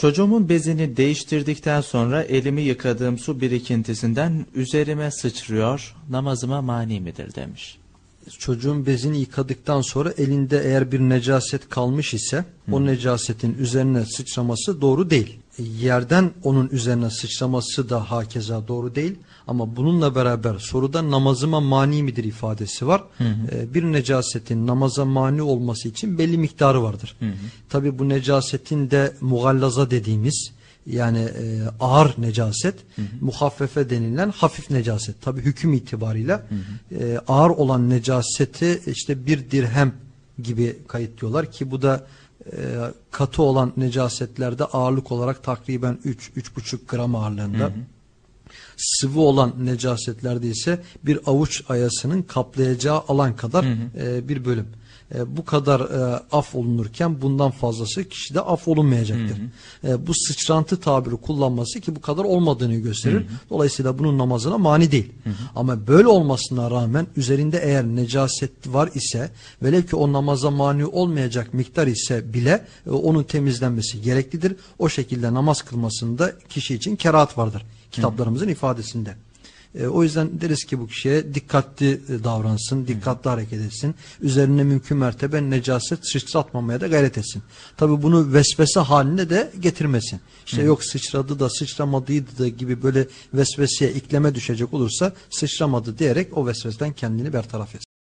Çocuğumun bezini değiştirdikten sonra elimi yıkadığım su birikintisinden üzerime sıçrıyor, namazıma mani midir demiş. Çocuğun bezini yıkadıktan sonra elinde eğer bir necaset kalmış ise o necasetin üzerine sıçraması doğru değil. Yerden onun üzerine sıçraması da hakeza doğru değil. Ama bununla beraber soruda namazıma mani midir ifadesi var. Ee, bir necasetin namaza mani olması için belli miktarı vardır. Tabi bu necasetin de mugallaza dediğimiz yani e, ağır necaset, muhaffefe denilen hafif necaset. Tabi hüküm itibariyle e, ağır olan necaseti işte bir dirhem gibi kayıtlıyorlar ki bu da e, katı olan necasetlerde ağırlık olarak takriben 3-3,5 gram ağırlığında. Sıvı olan necasetlerde ise bir avuç ayasının kaplayacağı alan kadar e, bir bölüm. E, bu kadar e, af olunurken bundan fazlası kişide af olunmayacaktır. E, bu sıçrantı tabiri kullanması ki bu kadar olmadığını gösterir. Dolayısıyla bunun namazına mani değil. Ama böyle olmasına rağmen üzerinde eğer necaset var ise velev ki o namaza mani olmayacak miktar ise bile e, onun temizlenmesi gereklidir. O şekilde namaz kılmasında kişi için kerahat vardır kitaplarımızın ifadesinde. E, o yüzden deriz ki bu kişiye dikkatli e, davransın, dikkatli hareket etsin. Üzerine mümkün mertebe necaset sıçratmamaya da gayret etsin. Tabi bunu vesvese haline de getirmesin. İşte yok sıçradı da sıçramadıydı da gibi böyle vesveseye ikleme düşecek olursa sıçramadı diyerek o vesveseden kendini bertaraf etsin.